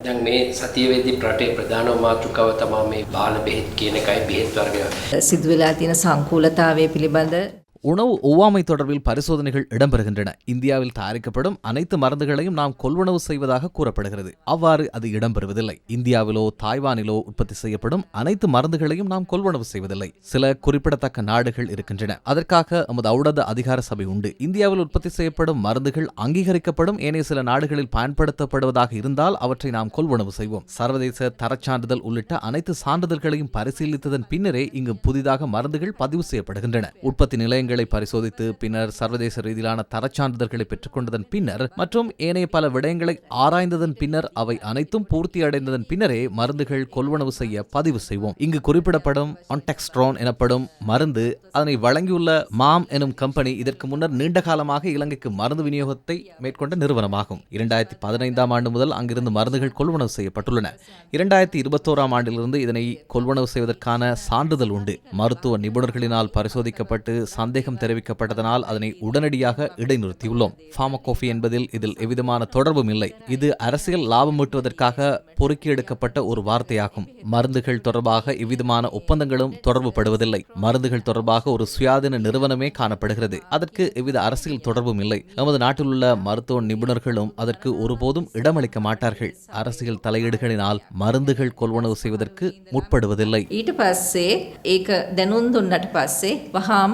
දැන් මේ සතියවෙදි රටේ ප්‍රධාන මාතෘකාව තමා මේ බාල බෙහෙත් කියන එකයි බෙහෙත් වර්ගය. සිදු වෙලා තියෙන සංකූලතාවය පිළිබඳ உணவு ஒவ்வாமை தொடர்பில் பரிசோதனைகள் இடம்பெறுகின்றன. இந்தியாவில் தயாரிக்கப்படும் அனைத்து மருந்துகளையும் நாம் கொள்வனவு செய்வதாக கூறப்படுகிறது. அவ்வாறு அது இடம்பெறுவதில்லை. இந்தியாவிலோ தாய்வானிலோ உற்பத்தி செய்யப்படும் அனைத்து மருந்துகளையும் நாம் கொள்வனவு செய்வதில்லை. சில குறிப்பிடத்தக்க நாடுகள் இருக்கின்றன. அதற்காக நமது ஔடத அதிகார சபை உண்டு. இந்தியாவில் உற்பத்தி செய்யப்படும் மருந்துகள் அங்கீகரிக்கப்படும். ஏனைய சில நாடுகளில் பயன்படுத்தப்படுவதாக இருந்தால் அவற்றை நாம் கொள்வனவு செய்வோம். சர்வதேச தரச்சான்றிதழ் உள்ளிட்ட அனைத்து சான்றிதழ்களையும் பரிசீலித்ததன் பின்னரே இங்கு புதிதாக மருந்துகள் பதிவு செய்யப்படுகின்றன. உற்பத்தி நிலையங்கள் பரிசோதித்து பின்னர் சர்வதேச ரீதியிலான தரச்சான்றிதழ்களை பெற்றுக்கொண்டதன் பின்னர் மற்றும் ஏனைய பல விடயங்களை ஆராய்ந்ததன் பின்னர் அவை அனைத்தும் பூர்த்தி அடைந்ததன் பின்னரே மருந்துகள் கொள்வனவு செய்ய பதிவு செய்வோம். இங்கு குறிப்பிடப்படும் ஆன்டெக்ஸ்ட்ரான் எனப்படும் மருந்து அதனை வழங்கியுள்ள மாம் எனும் கம்பெனி இதற்கு முன்னர் நீண்ட காலமாக இலங்கைக்கு மருந்து விநியோகத்தை மேற்கொண்ட நிறுவனமாகும். இரண்டாயிரத்தி பதினைந்தாம் ஆண்டு முதல் அங்கிருந்து மருந்துகள் கொள்வனவு செய்யப்பட்டுள்ளன. இரண்டாயிரத்தி இருபத்தோராம் ஆண்டிலிருந்து இதனை கொள்வனவு செய்வதற்கான சான்றிதழ் உண்டு. மருத்துவ நிபுணர்களினால் பரிசோதிக்கப்பட்டு சந்தேகம் தெரிவிக்கப்பட்டதனால் அதனை உடனடியாக இடைநிறுத்தியுள்ளோம் ஃபார்மகோஃபி என்பதில் இதில் எவ்விதமான தொடர்பும் இல்லை இது அரசியல் லாபம் ஈட்டுவதற்காக பொறுக்கி எடுக்கப்பட்ட ஒரு வார்த்தையாகும் மருந்துகள் தொடர்பாக எவ்விதமான ஒப்பந்தங்களும் தொடர்பு படுவதில்லை மருந்துகள் தொடர்பாக ஒரு சுயாதீன நிறுவனமே காணப்படுகிறது அதற்கு எவ்வித அரசியல் தொடர்பும் இல்லை நமது நாட்டில் உள்ள மருத்துவ நிபுணர்களும் அதற்கு ஒருபோதும் இடமளிக்க மாட்டார்கள் அரசியல் தலையீடுகளினால் மருந்துகள் கொள்வனவு செய்வதற்கு முற்படுவதில்லை ඊට පස්සේ ඒක දැනුම් දුන්නට පස්සේ වහාම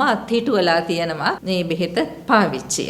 අත්හිටුවලා තියෙනවා මේ බෙහෙත පාවිච්චිය.